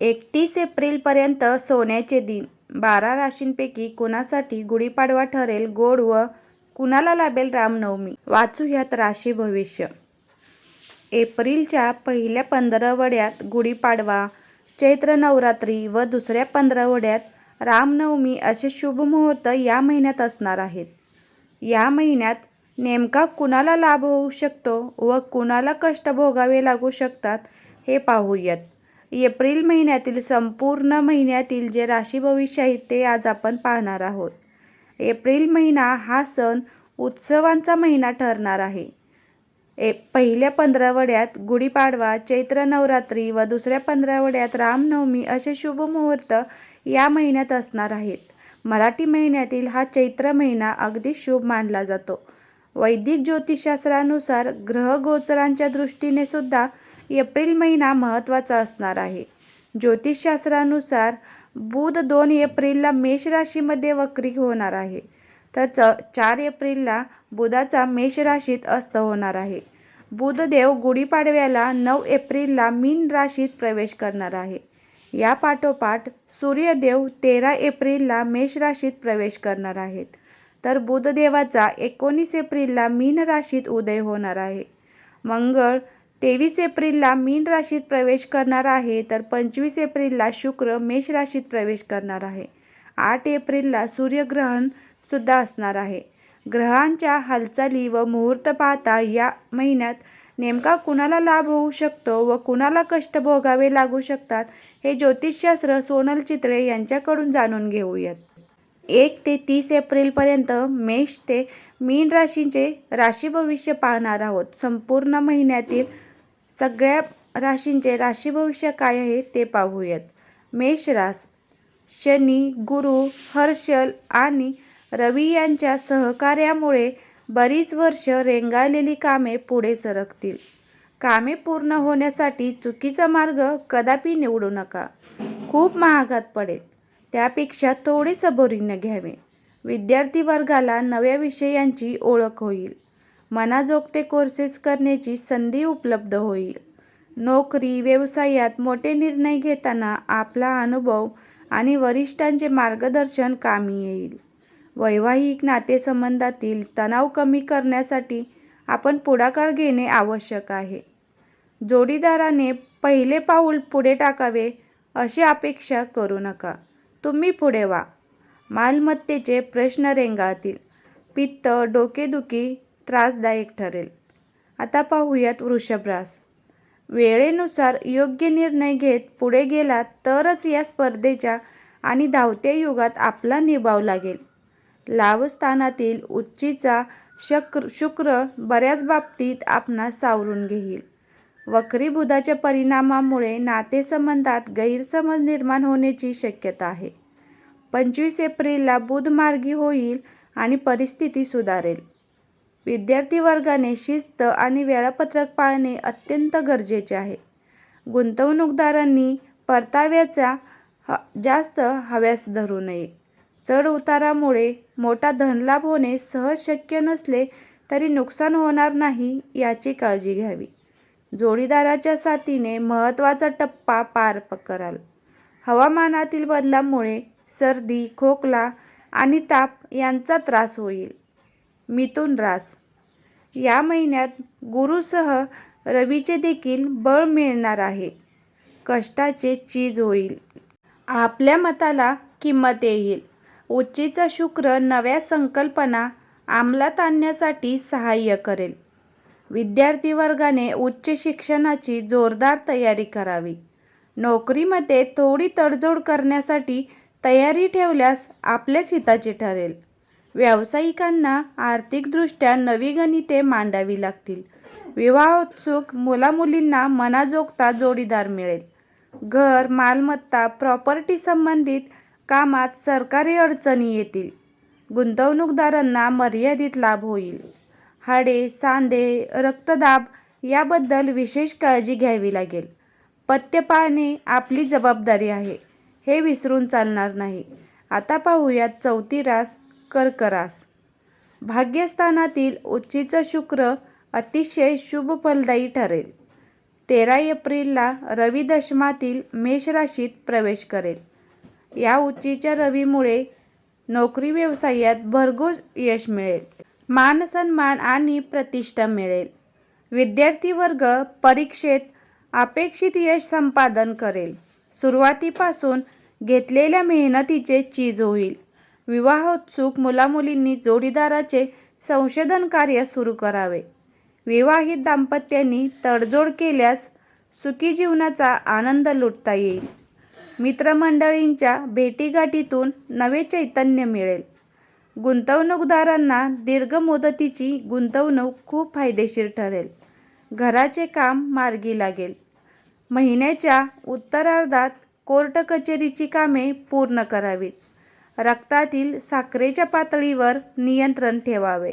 एकतीस एप्रिलपर्यंत सोन्याचे दिन. बारा राशींपैकी कुणासाठी गुढीपाडवा ठरेल गोड व कुणाला लाभेल रामनवमी? वाचूयात राशी भविष्य. एप्रिलच्या पहिल्या पंधरवड्यात गुढीपाडवा चैत्र नवरात्री व दुसऱ्या पंधरवड्यात रामनवमी असे शुभ मुहूर्त या महिन्यात असणार आहेत. या महिन्यात नेमका कुणाला लाभ होऊ शकतो व कुणाला कष्ट भोगावे लागू शकतात हे पाहूयात. एप्रिल महिन्यातील संपूर्ण महिन्यातील जे राशी भविष्य आहे ते आज आपण पाहणार आहोत. एप्रिल महिना हा सण उत्सवांचा महिना ठरणार आहे. ए पहिल्या पंधरावड्यात गुढीपाडवा चैत्र नवरात्री व दुसऱ्या पंधरावड्यात रामनवमी असे शुभ मुहूर्त या महिन्यात असणार आहेत. मराठी महिन्यातील हा चैत्र महिना अगदी शुभ मानला जातो. वैदिक ज्योतिषशास्त्रानुसार ग्रहगोचरांच्या दृष्टीने सुद्धा एप्रिल महिना महत्त्वाचा असणार आहे. ज्योतिषशास्त्रानुसार बुध दोन एप्रिलला मेष राशीमध्ये वक्री होणार आहे तर च चार एप्रिलला बुधाचा मेष राशीत अस्त होणार आहे. बुधदेव गुढीपाडव्याला नऊ एप्रिलला मीन राशीत प्रवेश करणार आहे. या पाठोपाठ सूर्यदेव तेरा एप्रिलला मेष राशीत प्रवेश करणार आहेत तर बुधदेवाचा एकोणीस एप्रिलला मीन राशीत उदय होणार आहे. मंगळ तेवीस एप्रिलला मीन राशीत प्रवेश करणार आहे तर पंचवीस एप्रिलला शुक्र मेष राशीत प्रवेश करणार आहे. आठ एप्रिलला सूर्यग्रहण सुद्धा असणार आहे. ग्रहांच्या हालचाली व मुहूर्त पाहता या महिन्यात नेमका कुणाला लाभ होऊ शकतो व कुणाला कष्ट भोगावे लागू शकतात हे ज्योतिषशास्त्र सोनल चित्रे यांच्याकडून जाणून घेऊयात. एक ते तीस एप्रिलपर्यंत मेष ते मीन राशींचे राशी भविष्य पाहणार आहोत. संपूर्ण महिन्यातील सगळ्या राशींचे राशी भविष्य काय आहे ते पाहूयात. मेष रास शनी गुरु हर्षल आणि रवी यांच्या सहकार्यामुळे बरीच वर्ष रेंगाळलेली कामे पुढे सरकतील. कामे पूर्ण होण्यासाठी चुकीचा मार्ग कदापि निवडू नका. खूप महागात पडेल. त्यापेक्षा थोडे सबोरीनं घ्यावे. विद्यार्थी वर्गाला नव्या विषयांची ओळख होईल. मनाजोगते कोर्सेस करण्याची संधी उपलब्ध होईल. नोकरी व्यवसायात मोठे निर्णय घेताना आपला अनुभव आणि वरिष्ठांचे मार्गदर्शन कामी येईल. वैवाहिक नातेसंबंधातील तणाव कमी करण्यासाठी आपण पुढाकार घेणे आवश्यक आहे. जोडीदाराने पहिले पाऊल पुढे टाकावे अशी अपेक्षा करू नका. तुम्ही पुढे व्हा मालमत्तेचे प्रश्न रेंगाळतील पित्त डोकेदुखी त्रासदायक ठरेल. आता पाहूयात वृषभरास वेळेनुसार योग्य निर्णय घेत पुढे गेलात तरच या स्पर्धेच्या आणि धावत्या युगात आपला निभाव लागेल. लाभस्थानातील उच्चीचा शक्र शुक्र बऱ्याच बाबतीत आपणास सावरून घेईल. वक्री बुधाच्या परिणामामुळे नातेसंबंधात गैरसमज निर्माण होण्याची शक्यता आहे. पंचवीस एप्रिलला बुध मार्गी होईल आणि परिस्थिती सुधारेल. विद्यार्थी वर्गाने शिस्त आणि वेळापत्रक पाळणे अत्यंत गरजेचे आहे. गुंतवणूकदारांनी परताव्याचा ह जास्त हव्यास धरू नये. चढ उतारामुळे मोठा धनलाभ होणे सहज शक्य नसले तरी नुकसान होणार नाही याची काळजी घ्यावी. जोडीदाराच्या साथीने महत्त्वाचा टप्पा पार कराल. हवामानातील बदलामुळे सर्दी खोकला आणि ताप यांचा त्रास होईल. मिथुन रास. या महिन्यात गुरुसह रवीचे देखील बळ मिळणार आहे. कष्टाचे चीज होईल. आपल्या मताला किंमत येईल. उच्चीचा शुक्र नव्या संकल्पना अंमलात आणण्यासाठी सहाय्य करेल. विद्यार्थी वर्गाने उच्च शिक्षणाची जोरदार तयारी करावी. नोकरीमध्ये थोडी तडजोड करण्यासाठी तयारी ठेवल्यास आपल्याच हिताचे ठरेल. व्यावसायिकांना आर्थिकदृष्ट्या नवी गणिते मांडावी लागतील. विवाहोत्सुक मुलामुलींना मनाजोगता जोडीदार मिळेल. घर मालमत्ता प्रॉपर्टी संबंधित कामात सरकारी अडचणी येतील. गुंतवणूकदारांना मर्यादित लाभ होईल. हाडे सांधे रक्तदाब याबद्दल विशेष काळजी घ्यावी लागेल. पथ्य पाळणे आपली जबाबदारी आहे. हे विसरून चालणार नाही. आता पाहूयात चौथी रास कर्करास. भाग्यस्थानातील उच्चीचा शुक्र अतिशय शुभ फलदायी ठरेल. तेरा एप्रिलला रवी दशमातील मेष राशीत प्रवेश करेल. या उच्चीच्या रवीमुळे नोकरी व्यवसायात भरघोस यश मिळेल. मान सन्मान आणि प्रतिष्ठा मिळेल. विद्यार्थी वर्ग परीक्षेत अपेक्षित यश संपादन करेल. सुरुवातीपासून घेतलेल्या मेहनतीचे चीज होईल. विवाहोत्सुक मुलामुलींनी जोडीदाराचे संशोधन कार्य सुरू करावे. विवाहित दाम्पत्यांनी तडजोड केल्यास सुखी जीवनाचा आनंद लुटता येईल. मित्रमंडळींच्या भेटीगाठीतून नवे चैतन्य मिळेल. गुंतवणूकदारांना दीर्घ मुदतीची गुंतवणूक खूप फायदेशीर ठरेल. घराचे काम मार्गी लागेल. महिन्याच्या उत्तरार्धात कोर्ट कचेरीची कामे पूर्ण करावीत. रक्तातील साखरेच्या पातळीवर नियंत्रण ठेवावे.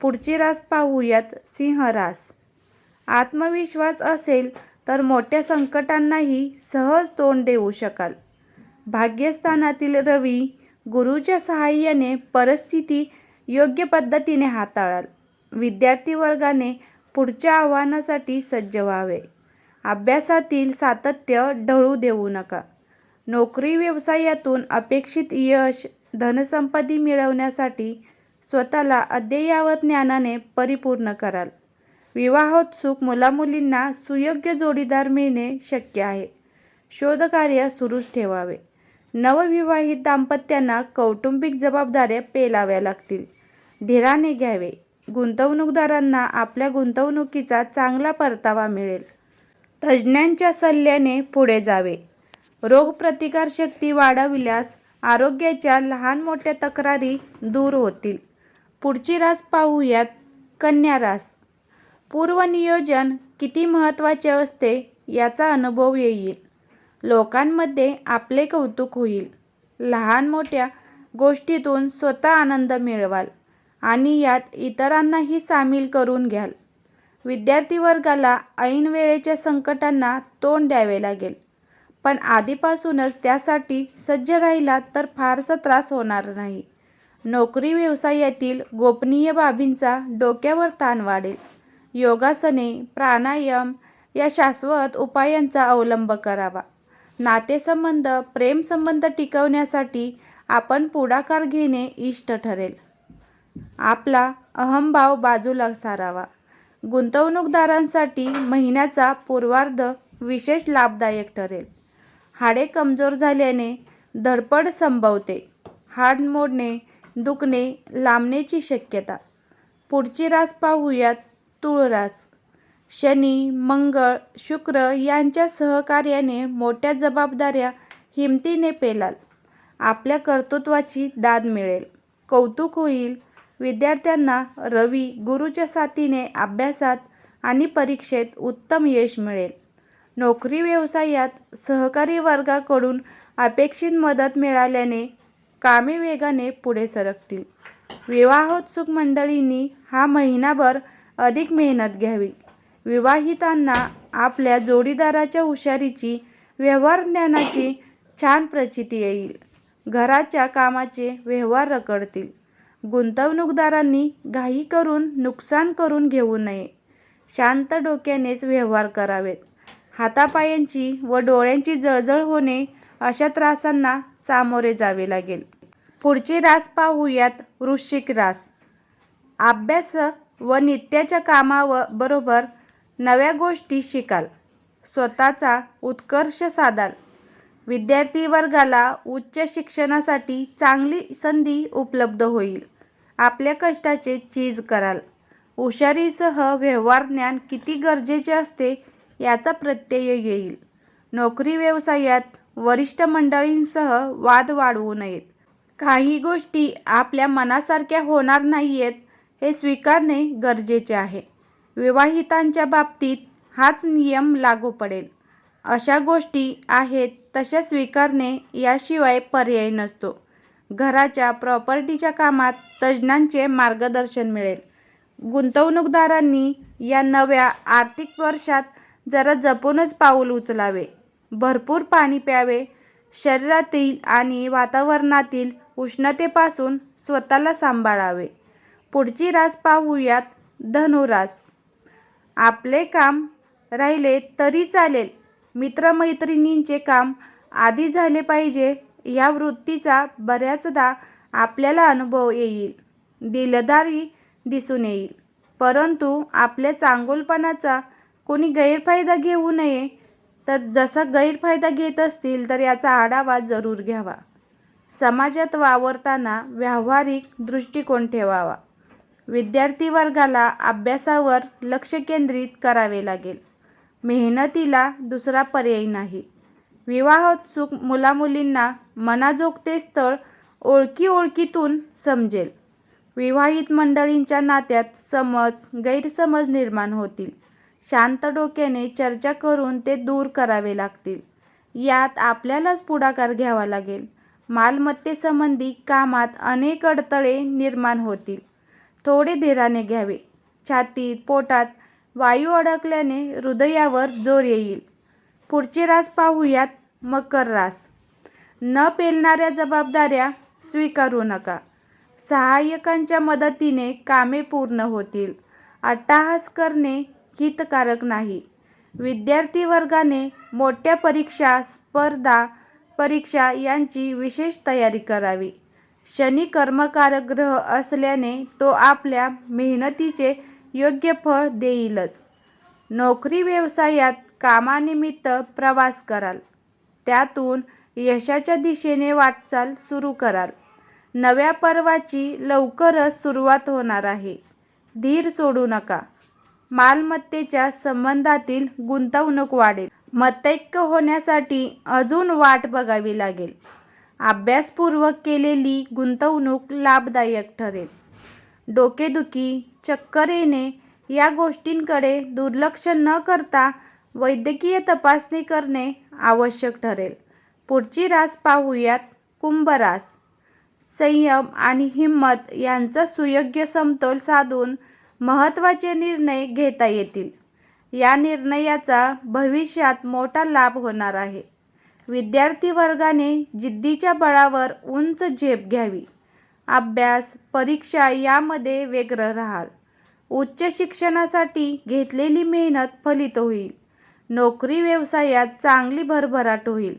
पुढची रास पाहूयात सिंह रास. आत्मविश्वास असेल तर मोठ्या संकटांनाही सहज तोंड देऊ शकाल. भाग्यस्थानातील रवी गुरुच्या सहाय्याने परिस्थिती योग्य पद्धतीने हाताळाल. विद्यार्थी वर्गाने पुढच्या आव्हानासाठी सज्ज व्हावे. अभ्यासातील सातत्य ढळू देऊ नका. नोकरी व्यवसायातून अपेक्षित यश धनसंपत्ती मिळवण्यासाठी स्वतःला अद्ययावत ज्ञानाने परिपूर्ण कराल. विवाहोत्सुक मुलामुलींना सुयोग्य जोडीदार मिळणे शक्य आहे. शोधकार्य सुरूच ठेवावे. नवविवाहित दाम्पत्यांना कौटुंबिक जबाबदाऱ्या पेलाव्या लागतील. धीराने घ्यावे. गुंतवणूकदारांना आपल्या गुंतवणुकीचा चांगला परतावा मिळेल. तज्ज्ञांच्या सल्ल्याने पुढे जावे. रोगप्रतिकारशक्ती वाढविल्यास आरोग्याच्या लहान मोठ्या तक्रारी दूर होतील. पुढची रास पाहूयात कन्या रास. पूर्वनियोजन किती महत्त्वाचे असते याचा अनुभव येईल. लोकांमध्ये आपले कौतुक होईल. लहान मोठ्या गोष्टीतून स्वतः आनंद मिळवाल आणि यात इतरांनाही सामील करून घ्याल. विद्यार्थी वर्गाला ऐन वेळेच्या संकटांना तोंड द्यावे लागेल. पण आधीपासूनच त्यासाठी सज्ज राहिलात तर फारसा त्रास होणार नाही. नोकरी व्यवसायातील गोपनीय बाबींचा डोक्यावर ताण वाढेल. योगासने प्राणायाम या शाश्वत उपायांचा अवलंब करावा. नातेसंबंध प्रेमसंबंध टिकवण्यासाठी आपण पुढाकार घेणे इष्ट ठरेल. आपला अहमभाव बाजूला सारावा. गुंतवणूकदारांसाठी महिन्याचा पूर्वार्ध विशेष लाभदायक ठरेल. हाडे कमजोर झाल्याने धडपड संभवते. हाड मोडणे दुखणे लांबण्याची शक्यता. पुढची रास पाहूयात तुळरास शनी मंगळ शुक्र यांच्या सहकार्याने मोठ्या जबाबदाऱ्या हिमतीने पेलाल. आपल्या कर्तृत्वाची दाद मिळेल. कौतुक होईल. विद्यार्थ्यांना रवी गुरुच्या साथीने अभ्यासात आणि परीक्षेत उत्तम यश मिळेल. नोकरी व्यवसायात सहकारी वर्गाकडून अपेक्षित मदत मिळाल्याने कामे वेगाने पुढे सरकतील. विवाहोत्सुक मंडळींनी हा महिनाभर अधिक मेहनत घ्यावी. विवाहितांना आपल्या जोडीदाराच्या हुशारीची व्यवहार ज्ञानाची छान प्रचिती येईल. घराच्या कामाचे व्यवहार रखडतील. गुंतवणूकदारांनी घाई करून नुकसान करून घेऊ नये. शांत डोक्यानेच व्यवहार करावेत. हातापायांची व डोळ्यांची जळजळ होणे अशा त्रासांना सामोरे जावे लागेल. पुढची रास पाहूयात वृश्चिक रास. अभ्यास व नित्याच्या कामाव बरोबर नव्या गोष्टी शिकाल. स्वतःचा उत्कर्ष साधाल. विद्यार्थी वर्गाला उच्च शिक्षणासाठी चांगली संधी उपलब्ध होईल. आपल्या कष्टाचे चीज कराल. हुशारीसह व्यवहार ज्ञान किती गरजेचे असते याचा प्रत्यय येईल. नोकरी व्यवसायात वरिष्ठ मंडळींसह वाद वाढवू नयेत. काही गोष्टी आपल्या मनासारख्या होणार नाहीयेत हे स्वीकारणे गरजेचे आहे. विवाहितांच्या बाबतीत हाच नियम लागू पडेल. अशा गोष्टी आहेत तशा स्वीकारणे याशिवाय पर्याय नसतो. घराच्या प्रॉपर्टीच्या कामात तज्ज्ञांचे मार्गदर्शन मिळेल. गुंतवणूकदारांनी या नव्या आर्थिक वर्षात जरा जपूनच पाऊल उचलावे. भरपूर पाणी प्यावे. शरीरातील आणि वातावरणातील उष्णतेपासून स्वतःला सांभाळावे. पुढची रास पाहूयात धनुरास. आपले काम राहिले तरी चालेल. मित्रमैत्रिणींचे काम आधी झाले पाहिजे. या वृत्तीचा बऱ्याचदा आपल्याला अनुभव येईल. दिलदारी दिसून येईल. परंतु आपल्या चांगुलपणाचा कोणी गैरफायदा घेऊ नये तर जसा गैरफायदा घेत असतील तर याचा आढावा जरूर घ्यावा. समाजात वावरताना व्यावहारिक दृष्टिकोन ठेवावा. विद्यार्थी वर्गाला अभ्यासावर लक्ष केंद्रित करावे लागेल. मेहनतीला दुसरा पर्याय नाही. विवाहोत्सुक मुलामुलींना मनाजोगते स्थळ ओळखी ओळखीतून समजेल. विवाहित मंडळींच्या नात्यात समज गैरसमज निर्माण होतील. शांत डोक्याने चर्चा करून ते दूर करावे लागतील. यात आपल्यालाच पुढाकार घ्यावा लागेल. मालमत्तेसंबंधी कामात अनेक अडथळे निर्माण होतील. थोडे धीराने घ्यावे. छातीत पोटात वायू अडकल्याने हृदयावर जोर येईल. पुढचे रास पाहूयात मकर रास. न पेलणाऱ्या जबाबदाऱ्या स्वीकारू नका. सहाय्यकांच्या मदतीने कामे पूर्ण होतील. अट्टाहास करणे हितकारक नाही. विद्यार्थी वर्गाने मोठ्या परीक्षा स्पर्धा परीक्षा यांची विशेष तयारी करावी. शनी कर्मकारक ग्रह असल्याने तो आपल्या मेहनतीचे योग्य फळ देईलच. नोकरी व्यवसायात कामानिमित्त प्रवास कराल. त्यातून यशाच्या दिशेने वाटचाल सुरू कराल. नव्या पर्वाची लवकरच सुरुवात होणार आहे. धीर सोडू नका. मालमत्तेच्या संबंधातील गुंतवणूक वाढेल. मतैक्य होण्यासाठी अजून वाट बघावी लागेल. अभ्यासपूर्वक केलेली गुंतवणूक लाभदायक ठरेल. डोकेदुखी चक्कर येणे या गोष्टींकडे दुर्लक्ष न करता वैद्यकीय तपासणी करणे आवश्यक ठरेल. पुढची रास पाहूयात कुंभ रास. संयम आणि हिंमत यांचा सुयोग्य समतोल साधून महत्त्वाचे निर्णय घेता येतील. या निर्णयाचा भविष्यात मोठा लाभ होणार आहे. विद्यार्थी वर्गाने जिद्दीच्या बळावर उंच झेप घ्यावी. अभ्यास परीक्षा यामध्ये व्यग्र राहाल. उच्च शिक्षणासाठी घेतलेली मेहनत फलित होईल. नोकरी व्यवसायात चांगली भरभराट होईल.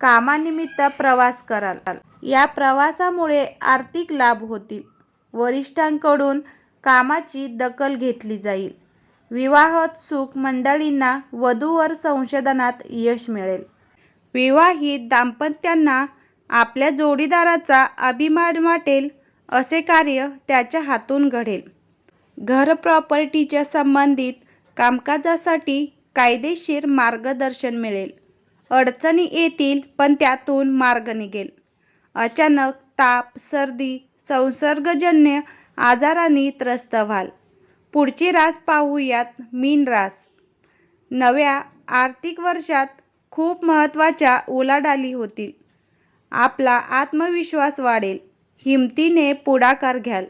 कामानिमित्त प्रवास कराल. या प्रवासामुळे आर्थिक लाभ होतील. वरिष्ठांकडून कामाची दखल घेतली जाईल. विवाहोत्सुक मंडळींना वधूवर संशोधनात यश मिळेल. विवाहित दाम्पत्यांना आपल्या जोडीदाराचा अभिमान वाटेल असे कार्य त्याच्या हातून घडेल. घर प्रॉपर्टीच्या संबंधित कामकाजासाठी कायदेशीर मार्गदर्शन मिळेल. अडचणी येतील पण त्यातून मार्ग निघेल. अचानक ताप सर्दी संसर्गजन्य आजारांनी त्रस्त व्हाल. पुढची रास पाहूयात मीन रास. नव्या आर्थिक वर्षात खूप महत्त्वाच्या उलाढाली होतील. आपला आत्मविश्वास वाढेल. हिमतीने पुढाकार घ्याल.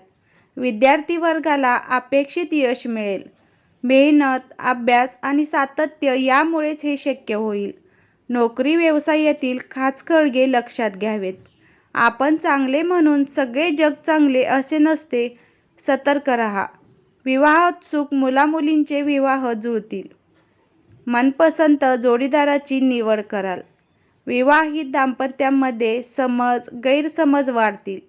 विद्यार्थी वर्गाला अपेक्षित यश मिळेल. मेहनत अभ्यास आणि सातत्य यामुळेच हे शक्य होईल. नोकरी व्यवसायातील खाचखळगे लक्षात घ्यावेत. आपण चांगले म्हणून सगळे जग चांगले असे नसते सतर्क रहा. विवाहोत्सुक मुलामुलींचे विवाह जुळतील. मनपसंत जोडीदाराची निवड कराल. विवाहित दाम्पत्यांमध्ये समज गैरसमज वाढतील.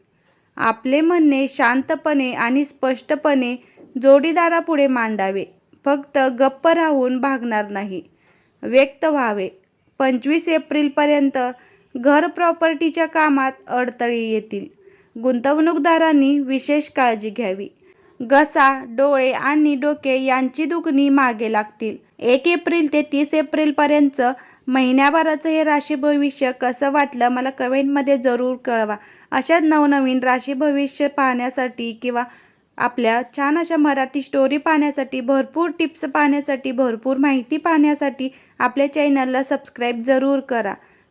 आपले म्हणणे शांतपणे आणि स्पष्टपणे जोडीदारापुढे मांडावे. फक्त गप्प राहून भागणार नाही. व्यक्त व्हावे. पंचवीस एप्रिलपर्यंत घर प्रॉपर्टीच्या कामात अडथळे येतील. गुंतवणूकदारांनी विशेष काळजी घ्यावी. घसा डोळे आणि डोके यांची दुखणी मागे लागतील. एक एप्रिल ते तीस एप्रिलपर्यंत महिन्याभराचं हे राशी भविष्य कसं वाटलं मला कमेंटमध्ये जरूर कळवा. अशाच नवनवीन राशी भविष्य पाहण्यासाठी किंवा आपल्या छान अशा मराठी स्टोरी पाहण्यासाठी भरपूर टिप्स पाहण्यासाठी भरपूर माहिती पाहण्यासाठी आपल्या चॅनलला सबस्क्राईब जरूर करा.